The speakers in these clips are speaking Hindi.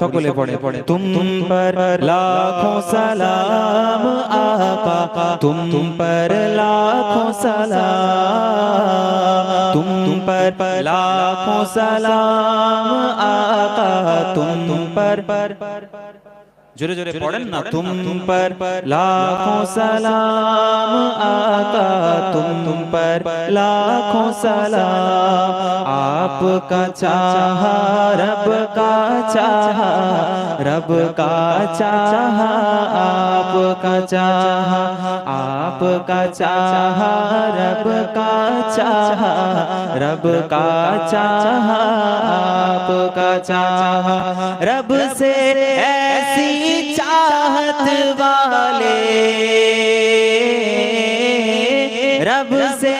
সকলে পড়ে পড়ে। তুম পর লাখো সালাম আপা তুম তুম পর লাখো সালাম তুম তুম পর লাখো সালাম আপা তুম তুম পর পর জোরে জোরে পড়েন না। তুম তুম পর লাখো সালাম আপা तुम तुम पर लाखों सलाम। आपका चाहा, रब का चाहा, रब का चाहा, आपका चाहा आपका चाहा, रब का चाहा, रब का चाहा, आपका चाहा। रब से ऐसी चाहत वाले से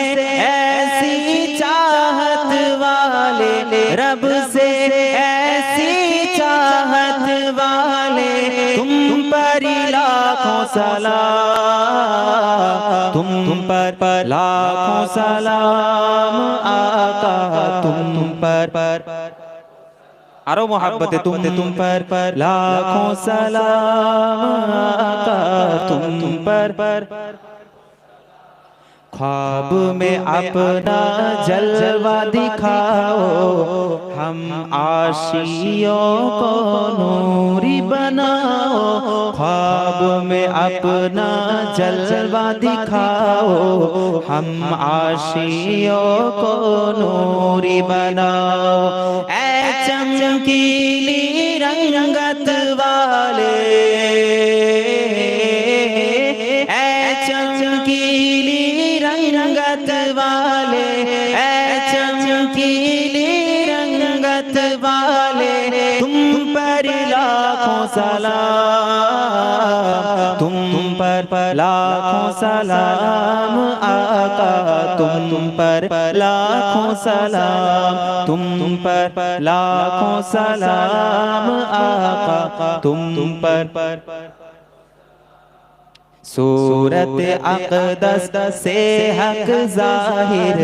ऐसी चाहत वाले रब से ऐसी चाहत वाले तुम पर लाखों सलाम तुम तुम पर पर लाखों सलाम आका तुम तुम पर पर आरो मोहब्बत तुम तुम पर पर लाखों सलाम आका तुम तुम पर पर ख्वाब में अपना जलवा दिखाओ। हम आशियों को नूरी बनाओ। ख्वाब में अपना जलवा दिखाओ। हम आशियों को नूरी बनाओ। ऐ चमकीली रंगत वाले। चमकीली रंगत वाले तुम पर लाखों सलाम तुम पर लाखों सलाम आका। तुम पर लाखों सलाम तुम पर लाखों सलाम आका। तुम पर सूरत अकदस से हक ज़ाहिर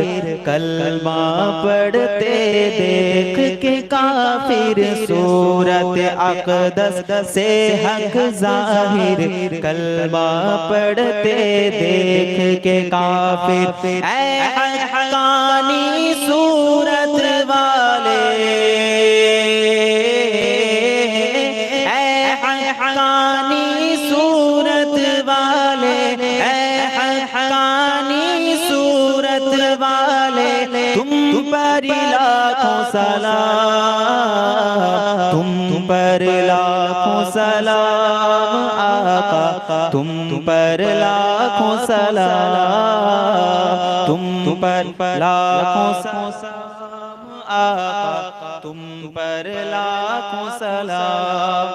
कलमा पढ़ते देख के काफिर सूरत अकदस से हक ज़ाहिर कलमा पढ़ते देख के काफिर। ऐ हक्कानी सूरत वाले पर लाखों सलाम तुम पर लाखों सलाम आका तुम पर लाखों सलाम तुम पर लाखों सलाम आका तुम पर लाखों सलाम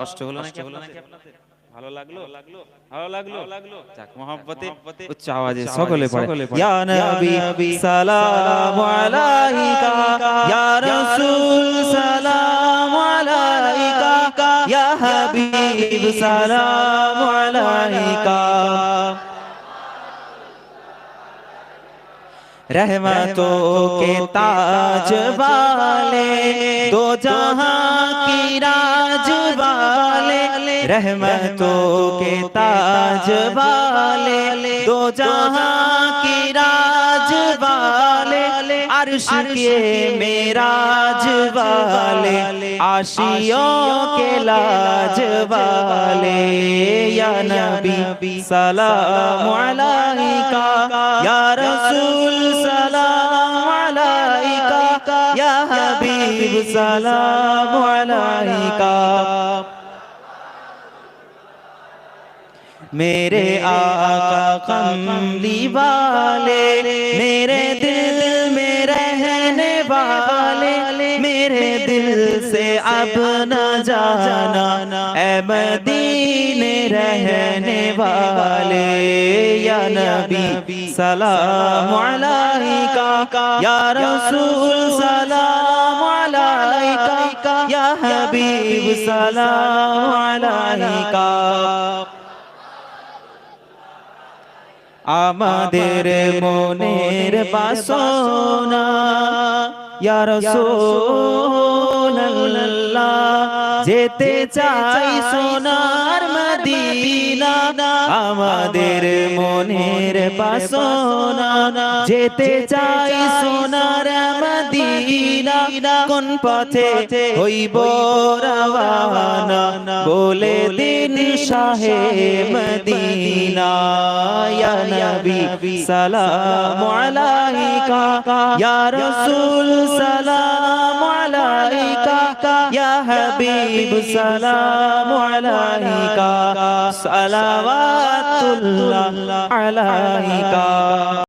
কষ্ট হলো নাকি আপনাদের ভালো লাগলো লাগলো ভালো লাগলো লাগলো যাক মহব্বতে উচ্চ আওয়াজে সকলে পড়ে ইয়া নবী সালাম আলাইকা ইয়া রাসূল সালাম আলাইকা ইয়া হাবিব সালাম আলাইকা रहमतों के ताज वाले दो जहां की राज वाले रहमतों के ताज वाले, दो जहाँ की राज वाले, अर्श के मेराज वाले, आशियों के लाज वाले, या नबी सलाम अलैका, या रसूल सलाम अलैका, या हबीब सलाम अलैका। मेरे आका कमली वाले, मेरे दिल में रहने वाले, मेरे दिल से अब न जाना ए मदीने रहने वाले, या नबी, सलाम अलैका, या रसूल, सलाम अलैका, या हबीब, सलाम अलैका। আমাদের মনের বাসনা। ইয়া যেতে চাই সোনার মদিনা। আমাদের মনের বাসনা। যেতে চাই সোনার মদিনা। কোন পথে হইব রওয়ানা? বলে দিন শাহে মদিনা। ইয়া নবী, সালাম আলাইকা। ইয়া রাসূল, সালাম। হাবিব সালাম আলাইকা সালাওয়াতুল্লাহ আলাইকা।